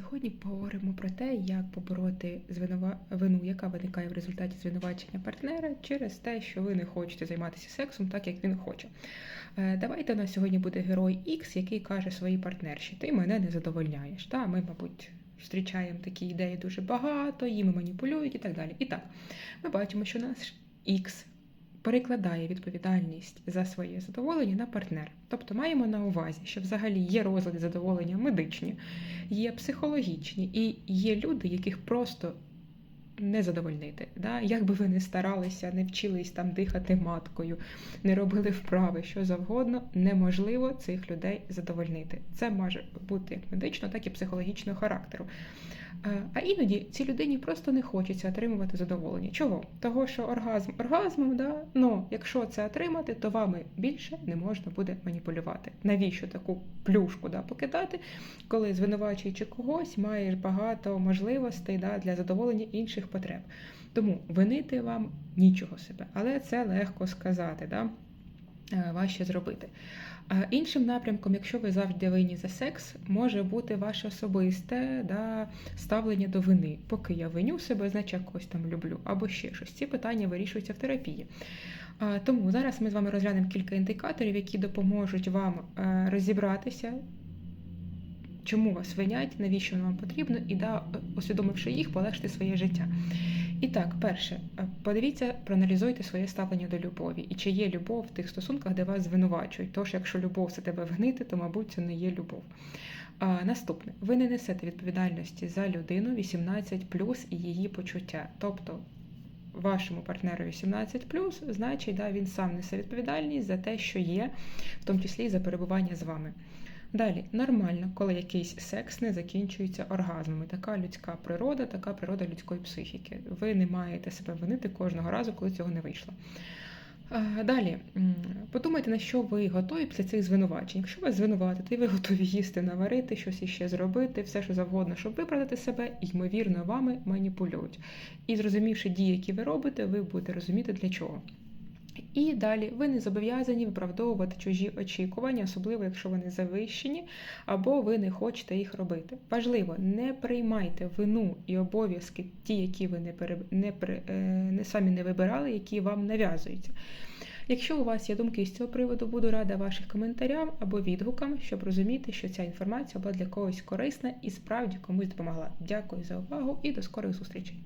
Сьогодні поговоримо про те, як побороти звинува... вину, яка виникає в результаті звинувачення партнера через те, що ви не хочете займатися сексом так, як він хоче. Е, Давайте у нас сьогодні буде герой X, який каже своїй партнерші: Ти мене не задовольняєш. Та ми, мабуть, зустрічаємо такі ідеї дуже багато, їми маніпулюють і так далі. І так, ми бачимо, що наш X перекладає відповідальність за своє задоволення на партнера. Тобто маємо на увазі, що взагалі є розлади задоволення медичні, є психологічні і є люди, яких просто не задовольнити. Да? Як би ви не старалися, не вчились там дихати маткою, не робили вправи, що завгодно, неможливо цих людей задовольнити. Це може бути як медично, так і психологічного характеру. Е, А іноді цій людині просто не хочеться отримувати задоволення. Чого? Того, що оргазм оргазмом, да? но якщо це отримати, то вами більше не можна буде маніпулювати. Навіщо таку плюшку да, покидати, коли звинувачуючи когось, маєш багато можливостей да, для задоволення інших потреб. Тому винити вам нічого себе, але це легко сказати. Да? е, Важче зробити. Іншим напрямком, якщо ви завжди винні за секс, може бути ваше особисте да, ставлення до вини. Поки я виню себе, значить я когось там люблю, або ще щось. Ці питання вирішуються в терапії. Тому зараз ми з вами розглянемо кілька індикаторів, які допоможуть вам е, розібратися, чому вас винять, навіщо вам потрібно, і да, усвідомивши їх, полегшити своє життя. І так, перше, е, подивіться, проаналізуйте своє ставлення до любові. І чи є любов в тих стосунках, де вас звинувачують. Тож, якщо любов це тебе вгнити, то, мабуть, це не є любов. А, Наступне, ви не несете відповідальності за людину 18 і її почуття. Тобто вашому партнеру 18 значить, да, він сам несе відповідальність за те, що є, в тому числі і за перебування з вами. Далі, нормально, коли якийсь секс не закінчується оргазмами. Така людська природа, така природа людської психіки. Ви не маєте себе винити кожного разу, коли цього не вийшло. Далі, подумайте, на що ви готові після цих звинувачень. Якщо вас звинуватити, ви готові їсти, наварити, щось іще зробити, все, що завгодно, щоб виправдати себе, ймовірно, вами маніпулюють. І зрозумівши дії, які ви робите, ви будете розуміти для чого. І далі ви не зобов'язані виправдовувати чужі очікування, особливо якщо вони завищені, або ви не хочете їх робити. Важливо, не приймайте вину і обов'язки, ті, які ви не пере, не, при- е, не самі не вибирали, які вам нав'язуються. Якщо у вас є думки з цього приводу, буду рада ваших коментарям або відгукам, щоб розуміти, що ця інформація була для когось корисна і справді комусь допомогла. Дякую за увагу і до скорих зустрічей!